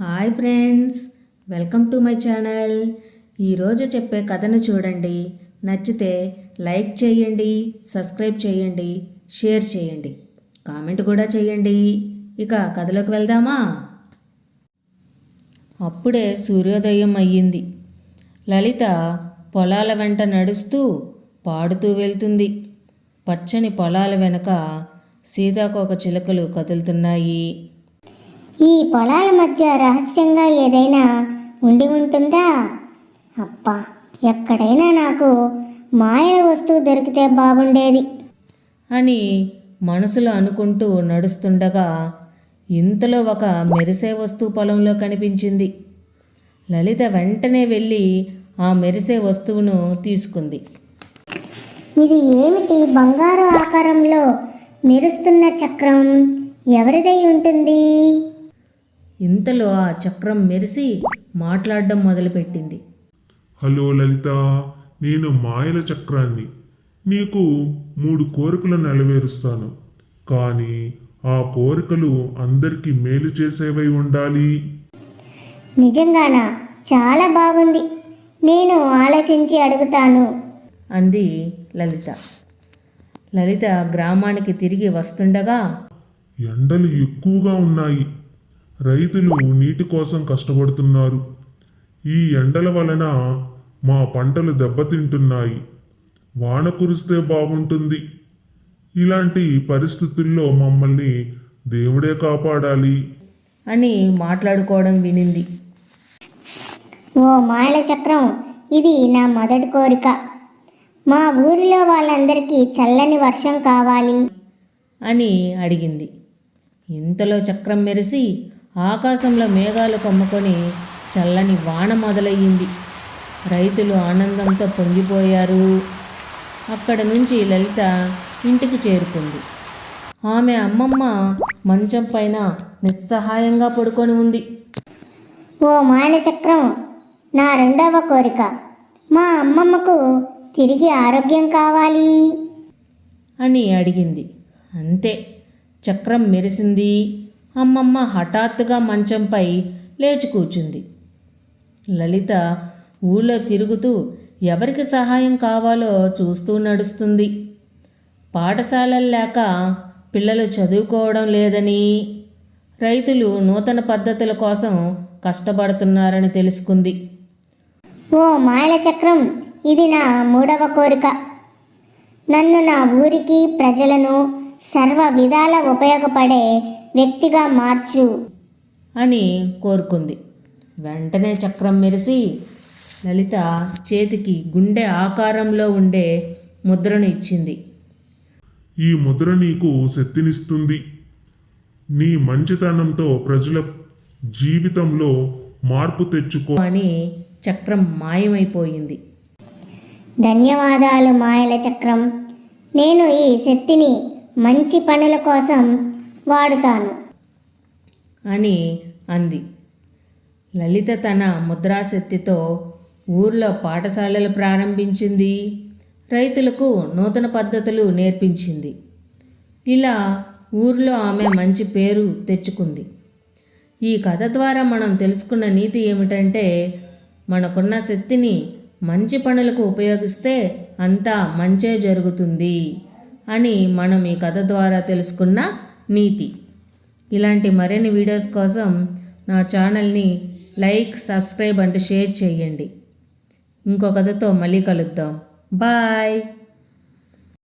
Hi friends welcome to my channel. ఈరోజు చెప్పే కథను చూడండి. నచ్చితే లైక్ చేయండి సబ్స్క్రైబ్ చేయండి షేర్ చేయండి. కామెంట్ కూడా చేయండి. ఇక కథలోకి వెళ్దామా? అప్పుడే సూర్యోదయం అయ్యింది. లలిత పొలాల వెంట నడుస్తూ పాడుతూ వెళ్తుంది. పచ్చని పొలాల వెనక సీతాకోక చిలుకలు కదులుతున్నాయి. ఈ పొలాల మధ్య రహస్యంగా ఏదైనా ఉండి ఉంటుందా? అబ్బా ఎక్కడైనా నాకు మాయ వస్తువు దొరికితే బాగుండేది. అని మనసులో అనుకుంటూ నడుస్తుండగా ఇంతలో ఒక మెరిసే వస్తువు పొలంలో కనిపించింది. లలిత వెంటనే వెళ్ళి ఆ మెరిసే వస్తువును తీసుకుంది. ఇది ఏమిటి? బంగారు ఆకారంలో మెరుస్తున్న చక్రం ఎవరిదై ఉంటుంది? ఇంతలో ఆ చక్రం మెరిసి మాట్లాడడం మొదలుపెట్టింది. హలో లలిత నేను మాయల చక్రాన్ని. నీకు మూడు కోరికలు నెరవేరుస్తాను. కానీ ఆ కోరికలు అందరికీ మేలు చేసేవై ఉండాలి. నిజంగానా? చాలా బాగుంది. నేను ఆలోచించి అడుగుతాను. అంది లలిత. లలిత గ్రామానికి తిరిగి వస్తుండగా ఎండలు ఎక్కువగా ఉన్నాయి. రైతులు నీటి కోసం కష్టపడుతున్నారు. ఈ ఎండల వలన మా పంటలు దెబ్బతింటున్నాయి. వాన కురిస్తే బాగుంటుంది. ఇలాంటి పరిస్థితుల్లో మమ్మల్ని దేవుడే కాపాడాలి. అని మాట్లాడుకోవడం వినింది. ఓ మాయల చక్రం ఇది నా మొదటి కోరిక. మా ఊరిలో వాళ్ళందరికీ చల్లని వర్షం కావాలి. అని అడిగింది. ఇంతలో చక్రం మెరిసి ఆకాశంలో మేఘాలు కమ్ముకొని చల్లని వాన మొదలయ్యింది. రైతులు ఆనందంతో పొంగిపోయారు. అక్కడ నుంచి లలిత ఇంటికి చేరుకుంది. ఆమె అమ్మమ్మ మంచం పైన నిస్సహాయంగా పడుకొని ఉంది. ఓ మాయల చక్రం నా రెండవ కోరిక. మా అమ్మమ్మకు తిరిగి ఆరోగ్యం కావాలి. అని అడిగింది. అంతే చక్రం మెరిసింది. అమ్మమ్మ హఠాత్తుగా మంచంపై లేచి కూర్చుంది. లలిత ఊళ్ళో తిరుగుతూ ఎవరికి సహాయం కావాలో చూస్తూ నడుస్తుంది. పాఠశాలలు లేక పిల్లలు చదువుకోవడం లేదని రైతులు నూతన పద్ధతుల కోసం కష్టపడుతున్నారని తెలుసుకుంది. ఓ మాయల చక్రం ఇది నా మూడవ కోరిక. నన్ను నా ఊరికి ప్రజలను సర్వ విధాల ఉపయోగపడే వ్యక్తిగా మార్చు. అని కోరుకుంది. వెంటనే చక్రం మెరిసి లలిత చేతికి గుండె ఆకారంలో ఉండే ముద్రను ఇచ్చింది. ఈ ముద్ర నీకు శక్తినిస్తుంది. నీ మంచితనంతో ప్రజల జీవితంలో మార్పు తెచ్చుకో అని చక్రం మాయమైపోయింది. ధన్యవాదాలు మాయల చక్రం. నేను ఈ శక్తిని మంచి పనుల కోసం వాడుతాను. అని అంది. లలిత తన ముద్రాశక్తితో ఊర్లో పాఠశాలలు ప్రారంభించింది. రైతులకు నూతన పద్ధతులు నేర్పించింది. ఇలా ఊర్లో ఆమె మంచి పేరు తెచ్చుకుంది. ఈ కథ ద్వారా మనం తెలుసుకున్న నీతి ఏమిటంటే మనకున్న శక్తిని మంచి పనులకు ఉపయోగిస్తే అంతా మంచే జరుగుతుంది అని మనం ఈ కథ ద్వారా తెలుసుకున్న నీతి. ఇలాంటి మరిన్ని వీడియోస్ కోసం నా ఛానల్ని లైక్ సబ్స్క్రైబ్ అండ్ షేర్ చేయండి. ఇంకో కథతో మళ్ళీ కలుద్దాం. బాయ్!